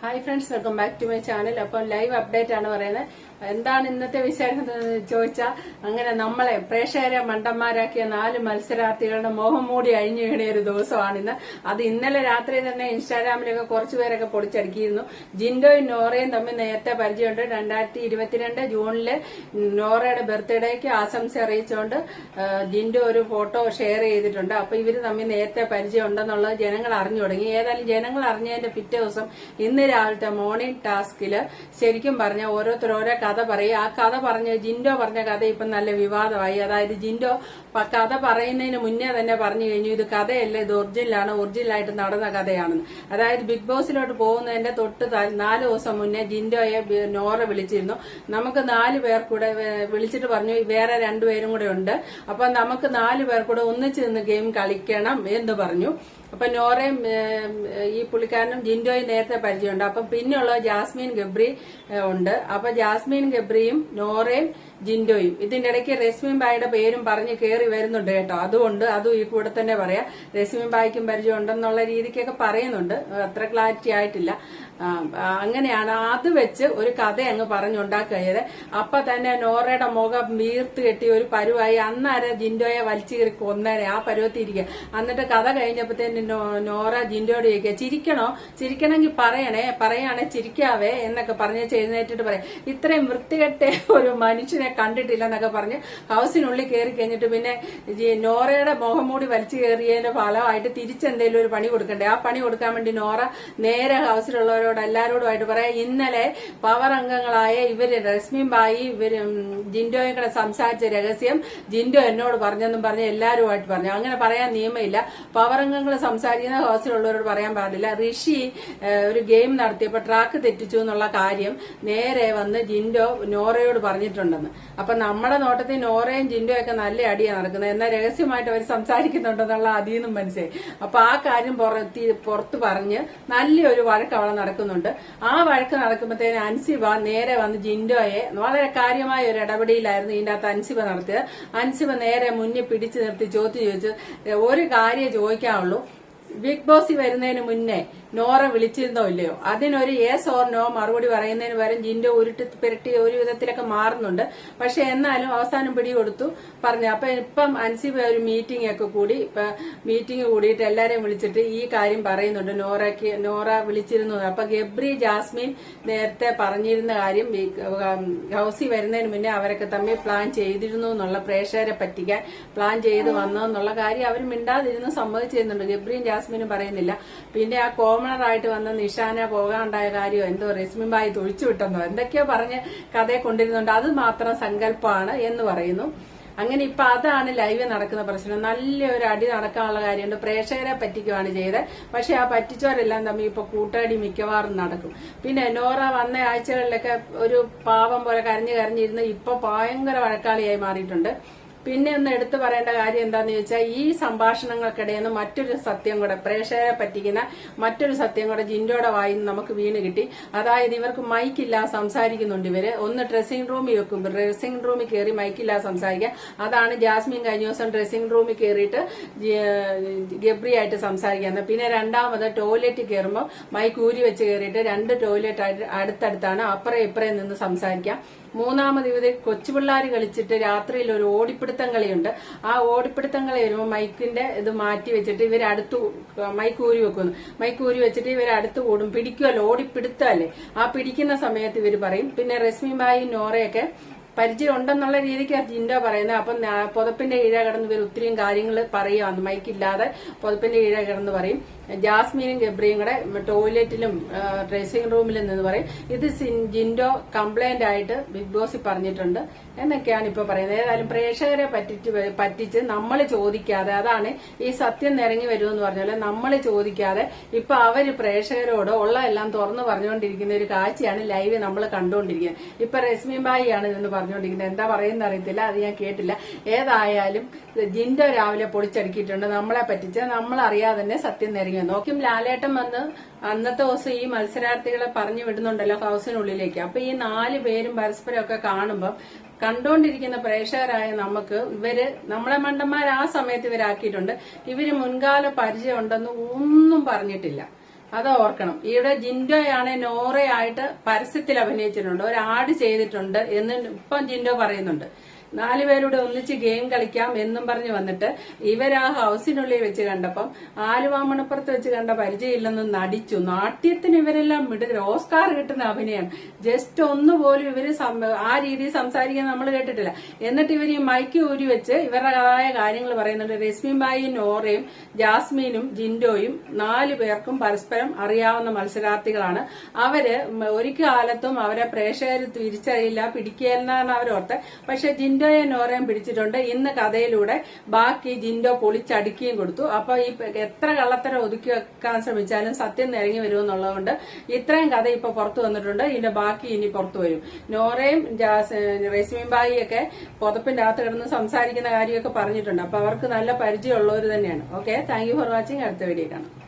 Hi friends welcome back to my channel അപ്പം live update ആണ് പറയുന്നത്. എന്താണ് ഇന്നത്തെ വിശേഷം ചോദിച്ചാൽ അങ്ങനെ നമ്മളെ പ്രേക്ഷകരെ മണ്ടന്മാരാക്കിയ നാല് മത്സരാർത്ഥികളുടെ മോഹം മൂടി അഴിഞ്ഞു വീണിയ ഒരു ദിവസമാണിന്ന് അത് ഇന്നലെ രാത്രി തന്നെ ഇൻസ്റ്റാഗ്രാമിലൊക്കെ കുറച്ചുപേരൊക്കെ പൊടിച്ചടുക്കിയിരുന്നു. ജിൻഡോയും നോറയും തമ്മിൽ നേരത്തെ പരിചയമുണ്ട്. രണ്ടായിരത്തി ഇരുപത്തിരണ്ട് ജൂണിൽ നോറയുടെ ബർത്ത്ഡേക്ക് ആശംസ അറിയിച്ചുകൊണ്ട് ജിൻഡോ ഒരു ഫോട്ടോ ഷെയർ ചെയ്തിട്ടുണ്ട്. അപ്പൊ ഇവർ തമ്മിൽ നേരത്തെ പരിചയം ഉണ്ടെന്നുള്ളത് ജനങ്ങൾ അറിഞ്ഞു തുടങ്ങി. ഏതായാലും ജനങ്ങൾ അറിഞ്ഞതിന്റെ പിറ്റേ ദിവസം ഇന്ന് രാവിലത്തെ മോർണിംഗ് ടാസ്കിൽ ശരിക്കും പറഞ്ഞ ഓരോരുത്തർ ഓരോ കഥ പറയും. ആ കഥ പറഞ്ഞ ജിൻഡോ പറഞ്ഞ കഥ ഇപ്പൊ നല്ല വിവാദമായി. അതായത് ജിൻഡോ കഥ പറയുന്നതിന് മുന്നേ തന്നെ പറഞ്ഞു കഴിഞ്ഞു ഇത് കഥയല്ല ഇത് ഒറിജിനലാണ് ഒറിജിനലായിട്ട് നടന്ന കഥയാണെന്ന്. അതായത് ബിഗ് ബോസിലോട്ട് പോകുന്നതിന്റെ തൊട്ട് നാല് ദിവസം മുന്നേ ജിൻഡോയെ നോറ വിളിച്ചിരുന്നു. നമുക്ക് നാല് പേർ കൂടെ വിളിച്ചിട്ട് പറഞ്ഞു വേറെ രണ്ടുപേരും കൂടെ ഉണ്ട്. അപ്പൊ നമുക്ക് നാല് പേർ കൂടെ ഒന്നിച്ചു നിന്ന് ഗെയിം കളിക്കണം എന്ന് പറഞ്ഞു. അപ്പൊ നോറയും ഈ പുള്ളിക്കാരനും ജിൻഡോയും നേരത്തെ പരിചയമുണ്ട്. അപ്പം പിന്നെയുള്ള ജാസ്മിൻ ഗബ്രി ഉണ്ട്. അപ്പൊ ജാസ്മിൻ ഗബ്രിയും നോറയും ജിൻഡോയും. ഇതിന്റെ ഇടയ്ക്ക് റസ്മിൻ ബായിയുടെ പേരും പറഞ്ഞ് കയറി വരുന്നുണ്ട് കേട്ടോ. അതുകൊണ്ട് അതും ഈ കൂടെ തന്നെ പറയാം. റസ്മിൻ ബായിക്കും പരിചയം ഉണ്ടെന്നുള്ള രീതിക്കൊക്കെ പറയുന്നുണ്ട്. അത്ര ക്ലാരിറ്റി ആയിട്ടില്ല. അങ്ങനെയാണ് അത് വെച്ച് ഒരു കഥ അങ്ങ് പറഞ്ഞുണ്ടാക്കിയത്. അപ്പൊ തന്നെ നോറയുടെ മുഖം വീർത്ത് കെട്ടി ഒരു പരുവായി. അന്നേരം ജിൻഡോയെ വലിച്ചു കയറി കൊന്നേനെ. ആ പരുവത്തിരിക്കുക എന്നിട്ട് കഥ കഴിഞ്ഞപ്പോഴത്തേന് നോറ ജിൻഡോയോട് ചോദിക്കുക ചിരിക്കണോ? ചിരിക്കണമെങ്കിൽ പറയണേ. പറയാണെ ചിരിക്കാവേ എന്നൊക്കെ പറഞ്ഞ് എഴുന്നേറ്റിട്ട് പറയാം. ഇത്രയും വൃത്തികെട്ട ഒരു മനുഷ്യനെ കണ്ടിട്ടില്ലെന്നൊക്കെ പറഞ്ഞ് ഹൗസിനുള്ളിൽ കയറി കഴിഞ്ഞിട്ട് പിന്നെ നോറയുടെ മുഖം മൂടി വലിച്ചു കയറിയതിന്റെ ഫലമായിട്ട് തിരിച്ചെന്തെങ്കിലും ഒരു പണി കൊടുക്കണ്ടേ? ആ പണി കൊടുക്കാൻ വേണ്ടി നോറ നേരെ ഹൗസിലുള്ളവരോട് എല്ലാവരോടുമായിട്ട് പറയാം. ഇന്നലെ പവർ അംഗങ്ങളായ ഇവർ രശ്മി ബായി ഇവർ ജിൻഡോയും കൂടെ സംസാരിച്ച രഹസ്യം ജിൻഡോ എന്നോട് പറഞ്ഞെന്നും പറഞ്ഞ് എല്ലാവരുമായിട്ട് പറഞ്ഞു. അങ്ങനെ പറയാൻ നിയമമില്ല. പവർ അംഗങ്ങൾ സംസാരിക്കുന്ന ഹൗസിലുള്ളവരോട് പറയാൻ പാടില്ല. ഋഷി ഒരു ഗെയിം നടത്തിയപ്പോൾ ട്രാക്ക് തെറ്റിച്ചു എന്നുള്ള കാര്യം നേരെ വന്ന് ജിൻഡോ നോറയോട് പറഞ്ഞിട്ടുണ്ടെന്ന്. അപ്പൊ നമ്മുടെ നോട്ടത്തിൽ നോറയും ജിൻഡോ ഒക്കെ നല്ല അടിയാണ് നടക്കുന്നത്. എന്നാൽ രഹസ്യമായിട്ട് അവർ സംസാരിക്കുന്നുണ്ടെന്നുള്ള അതീന്നും മനസ്സിലായി. അപ്പൊ ആ കാര്യം പുറത്തി പറഞ്ഞ് നല്ലൊരു വഴക്ക് അവിടെ നടക്കുന്നുണ്ട്. ആ വഴക്ക് നടക്കുമ്പോഴത്തേന് അൻസിബ നേരെ വന്ന് ജിൻഡോയെ വളരെ കാര്യമായ ഒരു ഇടപെടിയിലായിരുന്നു ഇതിന്റെ അകത്ത് അൻസിബ നടത്തിയത്. അൻസിബ നേരെ മുന്നിൽ പിടിച്ചു നിർത്തി ചോദ്യം ചോദിച്ചു. "ഏ, ഒരു കാര്യം ചോദിക്കാനുള്ളൂ ബിഗ് ബോസിൽ വരുന്നതിന് മുന്നേ നോറ വിളിച്ചിരുന്നോ ഇല്ലയോ? അതിനൊരു യെസ് ഓർ നോ മറുപടി പറയുന്നതിന് പകരം ജിൻഡോ ഉരുട്ടി പുരട്ടി ഒരു വിധത്തിലൊക്കെ മാറുന്നുണ്ട്. പക്ഷെ എന്നാലും അവസാനം പിടി കൊടുത്തു പറഞ്ഞു അപ്പൊ ഇപ്പം അൻസിബ ഒരു മീറ്റിംഗ് ഒക്കെ കൂടി ഇപ്പൊ മീറ്റിംഗ് കൂടിയിട്ട് എല്ലാരെയും വിളിച്ചിട്ട് ഈ കാര്യം പറയുന്നുണ്ട് നോറയ്ക്ക്. നോറ വിളിച്ചിരുന്നു അപ്പൊ ഗബ്രി ജാസ്മിൻ നേരത്തെ പറഞ്ഞിരുന്ന കാര്യം ഹൗസി വരുന്നതിന് മുന്നേ അവരൊക്കെ തമ്മിൽ പ്ലാൻ ചെയ്തിരുന്നു എന്നുള്ള പ്രേക്ഷകരെ പറ്റിക്കാൻ പ്ലാൻ ചെയ്ത് വന്നതെന്നുള്ള കാര്യം അവർ മിണ്ടാതിരുന്ന് സമ്മതിച്ചിരുന്നുണ്ട്. ഗബ്രിയും ജാസ്മിനും പറയുന്നില്ല. പിന്നെ ആ കോമണറായിട്ട് വന്ന നിഷാന പോകാണ്ടായ കാര്യം എന്തോ രശ്മിൻ ബായി തൊഴിച്ചു വിട്ടെന്നോ എന്തൊക്കെയോ പറഞ്ഞ് കഥയെ കൊണ്ടിരുന്നുണ്ട് അത് മാത്രം സങ്കല്പമാണ് എന്ന് പറയുന്നു. അങ്ങനെ ഇപ്പൊ അതാണ് ലൈവ് നടക്കുന്ന പ്രശ്നം. നല്ലൊരു അടി നടക്കാനുള്ള കാര്യമുണ്ട്. പ്രേക്ഷകരെ പറ്റിക്കുവാണ് ചെയ്തത്. പക്ഷെ ആ പറ്റിച്ചവരെല്ലാം തമ്മിൽ ഇപ്പൊ കൂട്ടടി മിക്കവാറും നടക്കും. പിന്നെ നോറ വന്ന ആഴ്ചകളിലൊക്കെ ഒരു പാവം പോലെ കരഞ്ഞു കരഞ്ഞിരുന്ന് ഇപ്പൊ ഭയങ്കര വഴക്കാളിയായി മാറിയിട്ടുണ്ട്. പിന്നെ ഒന്ന് എടുത്തു പറയേണ്ട കാര്യം എന്താന്ന് ചോദിച്ചാൽ ഈ സംഭാഷണങ്ങൾക്കിടയിൽ നിന്ന് മറ്റൊരു സത്യം കൂടെ പ്രേക്ഷകരെ പറ്റിക്കുന്ന മറ്റൊരു സത്യം കൂടെ ജിൻഡോയുടെ വായിൽ നിന്ന് നമുക്ക് വീണ് കിട്ടി. അതായത് ഇവർക്ക് മൈക്കില്ല സംസാരിക്കുന്നുണ്ട് ഇവർ. ഒന്ന് ഡ്രസ്സിംഗ് റൂമിൽ വെക്കും. ഡ്രസ്സിംഗ് റൂമിൽ കയറി മൈക്കില്ല സംസാരിക്കുക. അതാണ് ജാസ്മിൻ കഴിഞ്ഞ ദിവസം ഡ്രസ്സിംഗ് റൂമിൽ കയറിയിട്ട് ഗബ്രി ആയിട്ട് സംസാരിക്കുന്നത് പിന്നെ രണ്ടാമത് ടോയ്ലറ്റിൽ കയറുമ്പോൾ മൈക്ക് ഊരി വെച്ച് കയറിയിട്ട് രണ്ട് ടോയ്ലറ്റ് ആയിട്ട് അടുത്തടുത്താണ് അപ്പുറം ഇപ്പുറം നിന്ന് സംസാരിക്കാം മൂന്നാമത് ഇവർ കൊച്ചുപിള്ളാർ കളിച്ചിട്ട് രാത്രിയിൽ ഒരു ഓടിപ്പിടുത്തം കളിയുണ്ട്. ആ ഓടിപ്പിടുത്തം കളി വരുമ്പോൾ മൈക്കിന്റെ ഇത് മാറ്റി വെച്ചിട്ട് ഇവർ അടുത്ത് മൈക്ക് ഊരി വെക്കുന്നു. മൈക്ക് ഊരി വെച്ചിട്ട് ഇവർ അടുത്ത് കൂടും പിടിക്കുമല്ലോ ഓടിപ്പിടുത്തല്ലേ ആ പിടിക്കുന്ന സമയത്ത് ഇവർ പറയും. പിന്നെ റസ്മിബായി നോറയൊക്കെ പരിചയം ഉണ്ടെന്നുള്ള രീതിക്ക് ജിൻഡോ പറയുന്നത്. അപ്പം പുതപ്പിന്റെ കീഴ കിടന്ന് ഇവർ ഒത്തിരിയും കാര്യങ്ങൾ പറയുകയാണ് മൈക്കില്ലാതെ പുതപ്പിന്റെ കീഴ കിടന്ന് പറയും. ജാസ്മീനും ഗബ്രിയും കൂടെ ടോയ്ലറ്റിലും ഡ്രസ്സിംഗ് റൂമിലും നിന്ന് പറയും. ഇത് ജിൻഡോ കംപ്ലൈന്റ് ആയിട്ട് ബിഗ് ബോസിൽ പറഞ്ഞിട്ടുണ്ട്. എന്നൊക്കെയാണ് ഇപ്പൊ പറയുന്നത്. ഏതായാലും പ്രേക്ഷകരെ പറ്റിച്ച് പറ്റിച്ച് നമ്മൾ ചോദിക്കാതെ അതാണ് ഈ സത്യം നിറങ്ങി വരുമെന്ന് പറഞ്ഞാൽ നമ്മൾ ചോദിക്കാതെ ഇപ്പൊ അവർ പ്രേക്ഷകരോട് ഉള്ള എല്ലാം തുറന്നു പറഞ്ഞുകൊണ്ടിരിക്കുന്ന ഒരു കാഴ്ചയാണ് ലൈവ് നമ്മൾ കണ്ടുകൊണ്ടിരിക്കുന്നത്. ഇപ്പൊ രശ്മി ബായി ആണ് ഇതെന്ന് പറഞ്ഞുകൊണ്ടിരിക്കുന്നത് എന്താ പറയുന്ന അറിയത്തില്ല. അത് ഞാൻ കേട്ടില്ല. ഏതായാലും ജിൻഡോ രാവിലെ പൊളിച്ചടുക്കിയിട്ടുണ്ട്. നമ്മളെ പറ്റിച്ച് നമ്മൾ അറിയാതെ തന്നെ സത്യം നിരങ്ങി. നോക്കും ലാലേട്ടൻ വന്ന് അന്നത്തെ ദിവസം ഈ മത്സരാർത്ഥികളെ പറഞ്ഞു വിടുന്നുണ്ടല്ലോ ഹൗസിനുള്ളിലേക്ക്. അപ്പൊ ഈ നാല് പേരും പരസ്പരം ഒക്കെ കാണുമ്പോൾ കണ്ടോണ്ടിരിക്കുന്ന പ്രേക്ഷകരായ നമുക്ക് ഇവർ നമ്മളെ മണ്ടന്മാർ ആ സമയത്ത് ഇവരാക്കിയിട്ടുണ്ട്. ഇവർ മുൻകാല പരിചയം ഉണ്ടെന്ന് ഒന്നും പറഞ്ഞിട്ടില്ല. അത് ഓർക്കണം. ഇവിടെ ജിൻഡോയാണ് നോറയായിട്ട് പരസ്യത്തിൽ അഭിനയിച്ചിട്ടുണ്ട്. ഒരു ആഡ് ചെയ്തിട്ടുണ്ട് എന്ന് ഇപ്പം ജിൻഡോ പറയുന്നുണ്ട്. നാലുപേരുടെ ഒന്നിച്ച് ഗെയിം കളിക്കാം എന്നും പറഞ്ഞു വന്നിട്ട് ഇവർ ആ ഹൗസിനുള്ളിൽ വെച്ച് കണ്ടപ്പം ആലുവാമണപ്പുറത്ത് വെച്ച് കണ്ട പരിചയമില്ലെന്ന് നടിച്ചു. നാട്യത്തിന് ഇവരെല്ലാം മിടുക ഓസ്കാർ കിട്ടുന്ന അഭിനയം. ജസ്റ്റ് ഒന്നുപോലും ഇവർ ആ രീതിയിൽ സംസാരിക്കാൻ നമ്മൾ കേട്ടിട്ടില്ല. എന്നിട്ട് ഇവർ ഈ മൈക്ക് ഊരി വെച്ച് ഇവരുടേതായ കാര്യങ്ങൾ പറയുന്നുണ്ട്. രശ്മിബായി നോറയും ജാസ്മീനും ജിൻഡോയും നാലു പേർക്കും പരസ്പരം അറിയാവുന്ന മത്സരാർത്ഥികളാണ്. അവർ ഒരു കാലത്തും അവരെ പ്രേക്ഷകർ തിരിച്ചറിയില്ല പിടിക്കുക എന്നാണ് അവരോർത്ത് പക്ഷെ ജിൻഡോയെ നോറയും പിടിച്ചിട്ടുണ്ട്. ഇന്ന് കഥയിലൂടെ ബാക്കി ജിൻഡോ പൊളിച്ചടുക്കുകയും കൊടുത്തു. അപ്പൊ ഈ എത്ര കള്ളത്തരം ഒതുക്കി വെക്കാൻ ശ്രമിച്ചാലും സത്യം നിരങ്ങി വരുമെന്നുള്ളതുകൊണ്ട് ഇത്രയും കഥ ഇപ്പൊ പുറത്തു വന്നിട്ടുണ്ട്. ഇതിന്റെ ബാക്കി ഇനി പുറത്തു വരും. നോറയും റെസ്മിൻബായി ഒക്കെ പുതപ്പിന്റെ അകത്ത് കിടന്ന് സംസാരിക്കുന്ന കാര്യമൊക്കെ പറഞ്ഞിട്ടുണ്ട്. അപ്പൊ അവർക്ക് നല്ല പരിചയമുള്ളവർ തന്നെയാണ്. ഓക്കെ? Thank for watching. അടുത്ത വീഡിയോ കാണാം.